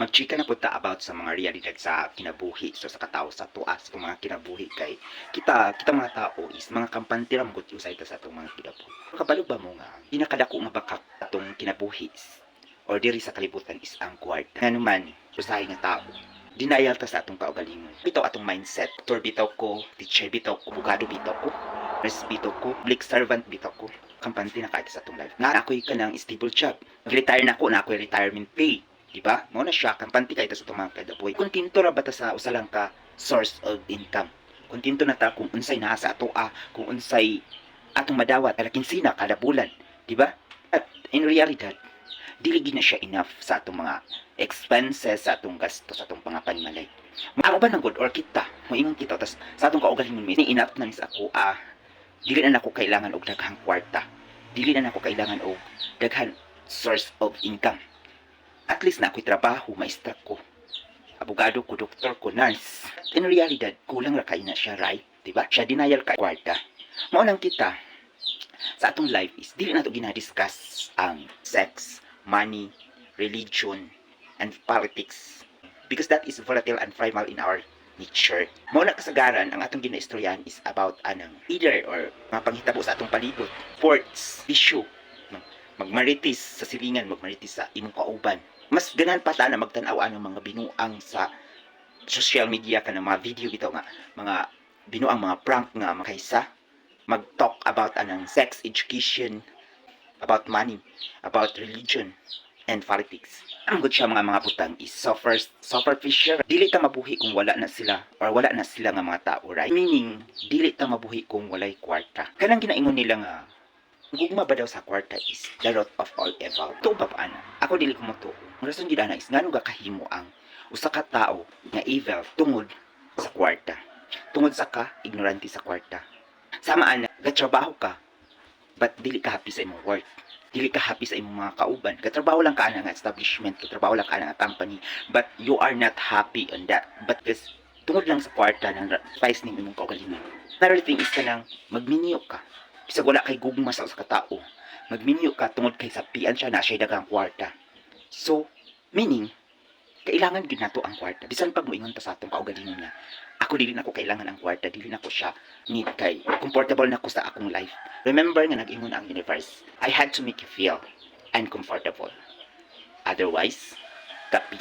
magchika na punta about sa mga realidad sa kinabuhi so sa katao sa tuas sa mga kinabuhi kay kita kita mga tao is mga kampante ra mga sa ita sa atong mga kinabuhi. Kabalo ba mo nga pinakadako nga baka atong kinabuhi or diri sa kalibutan is ang kwarta? Nga naman usahay nga tao denial ta sa atong kaugalingon bitaw atong mindset doctor bitaw ko teacher bitaw ko abogado bitaw ko nurse bitaw ko public servant bitaw ko kampante na kahit sa atong life. Nga ako'y kanang stable job. Retire na ko na ako'y retirement pay di ba mo na siya kampante kahit sa atong mga kadapoy kontento ra ba ta sa usa lang ka source of income? Kontento na ta kung unsay naa sa ato ah, kung unsay atong madawat ala kinsina kada bulan di ba at in realidad dili gid na siya enough sa atong mga expenses sa atong gasto sa atong pangapanmalay. Ako ba nang good or kita? Moingon kita tas sa atong kaugalingon mi enough na ni sa ako ah. Dili na nako kailangan og daghang kwarta. Dili na nako kailangan og daghan source of income at least na ako'y trabaho maestra ko. Abogado ko doktor ko nurse. In realidad kulang ra kay na siya right? Di ba siya denial kay kwarta. Mao nang kita. Sa atong life is dili na to ginadiscuss ang sex money religion and politics. Because that is volatile and primal in our nature. Mao na kasagaran ang atong ginaistoryahan is about anang either or mga panghitabo sa atong palibot, sports, issue, magmaritis sa silingan, magmaritis sa imong kauban. Mas ganan pa ta na magtan-aw ang mga binuang sa social media ka mga video bitaw nga mga binuang mga prank nga makaysa mag-talk about anang sex education about money about religion and politics ang good siya mga mga butang is suffer, superficial. Dili ta mabuhi kung wala na sila or wala na sila nga mga tao, right? Meaning, dili ta mabuhi kung walay kwarta. Kanang ginaingon nila nga, gugma ba daw sa kwarta is the root of all evil. Ito ba paana? Ako dili ko mo to. Ang rason gid ana is ngano ga kahimo ang usa ka tao nga evil tungod sa kwarta. Tungod sa ka ignorante sa kwarta. Sama ana, gatrabaho ka but dili ka happy sa imong work dili ka happy sa imong mga kauban katrabaho lang ka ana nga establishment katrabaho lang ka ana nga company but you are not happy on that but this tungod lang sa kwarta ng price ning imong kaugalingon another thing is kanang magminyo ka bisag wala kay gugma sa usa ka tawo magminyo ka tungod kay sapian siya na siya daghang kwarta. So meaning kailangan gid nato ang kwarta. Bisan pag moingon ta sa atong kaugalingon nga ako dili na ko kailangan ang kwarta dili na ko siya need kay comfortable na ko sa akong life. Remember nga nag-ingon ang universe I had to make you feel uncomfortable. Otherwise kapi